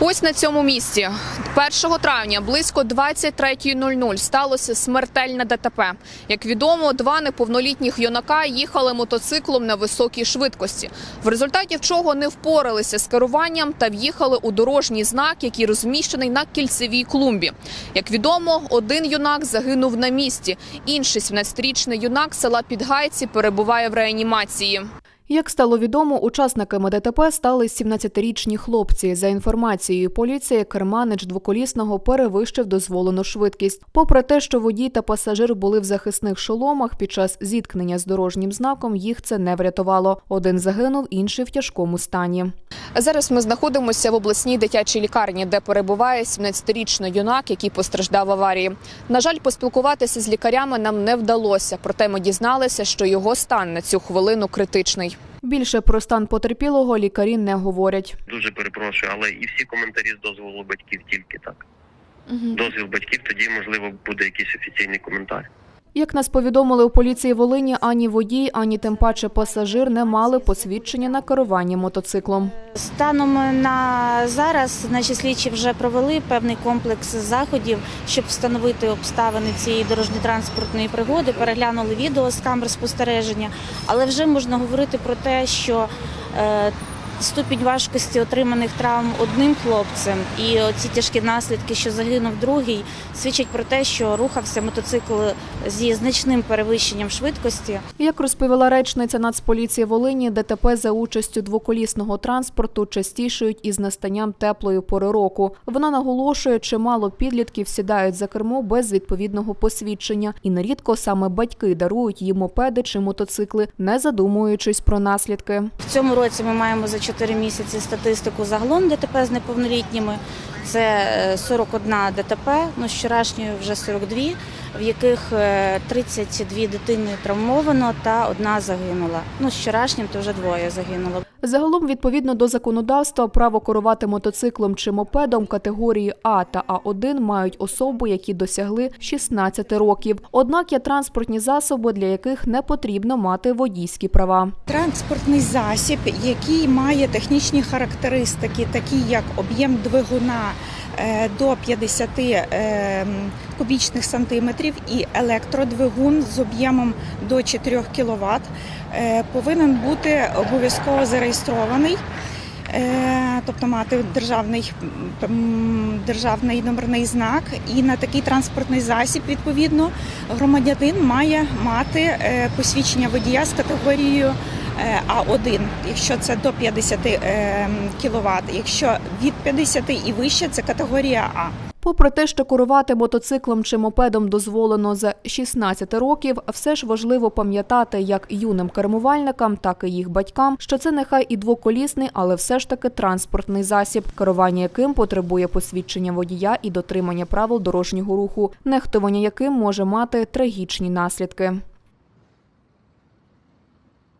Ось на цьому місці 1 травня близько 23.00 сталося смертельне ДТП. Як відомо, два неповнолітніх юнака їхали мотоциклом на високій швидкості, в результаті чого не впоралися з керуванням та в'їхали у дорожній знак, який розміщений на кільцевій клумбі. Як відомо, один юнак загинув на місці, інший 17-річний юнак села Підгайці перебуває в реанімації. Як стало відомо, учасниками ДТП стали 17-річні хлопці. За інформацією поліції, керманич двоколісного перевищив дозволену швидкість. Попри те, що водій та пасажир були в захисних шоломах, під час зіткнення з дорожнім знаком їх це не врятувало. Один загинув, інший в тяжкому стані. Зараз ми знаходимося в обласній дитячій лікарні, де перебуває 17-річний юнак, який постраждав в аварії. На жаль, поспілкуватися з лікарями нам не вдалося, проте ми дізналися, що його стан на цю хвилину критичний. Більше про стан потерпілого лікарі не говорять. Дуже перепрошую, але і всі коментарі з дозволу батьків тільки так. Дозвіл батьків, тоді можливо буде якийсь офіційний коментар. Як нас повідомили у поліції Волині, ані водій, ані тим паче пасажир не мали посвідчення на керування мотоциклом. Станом на зараз наші слідчі вже провели певний комплекс заходів, щоб встановити обставини цієї дорожньо-транспортної пригоди, переглянули відео з камер спостереження, але вже можна говорити про те, що е, ступінь важкості отриманих травм одним хлопцем і ці тяжкі наслідки, що загинув другий, свідчать про те, що рухався мотоцикл зі значним перевищенням швидкості. Як розповіла речниця Нацполіції Волині, ДТП за участю двоколісного транспорту частішають із настанням теплої пори року. Вона наголошує, чимало підлітків сідають за кермо без відповідного посвідчення, і нерідко саме батьки дарують їм мопеди чи мотоцикли, не задумуючись про наслідки. В цьому році ми маємо за 4 місяці статистику загалом ДТП з неповнолітніми. Це е, 41 ДТП, ну з вчорашньої вже 42, в яких е, 32 дитини травмовано та одна загинула. Ну з вчорашнім то вже двоє загинуло. Загалом, відповідно до законодавства, право керувати мотоциклом чи мопедом категорії А та А1 мають особи, які досягли 16 років. Однак є транспортні засоби, для яких не потрібно мати водійські права. Транспортний засіб, який має технічні характеристики, такі як об'єм двигуна до 50 е, кубічних сантиметрів і електродвигун з об'ємом до 4 кВт, повинен бути обов'язково зареєстрований. е, Тобто мати державний, державний номерний знак, і на такий транспортний засіб відповідно громадянин має мати е, посвідчення водія з категорією е, А1, якщо це до 50 кВт. Якщо від 50 і вище, це категорія А. Попри те, що керувати мотоциклом чи мопедом дозволено за 16 років, все ж важливо пам'ятати як юним кермувальникам, так і їх батькам, що це нехай і двоколісний, але все ж таки транспортний засіб, керування яким потребує посвідчення водія і дотримання правил дорожнього руху, нехтування яким може мати трагічні наслідки.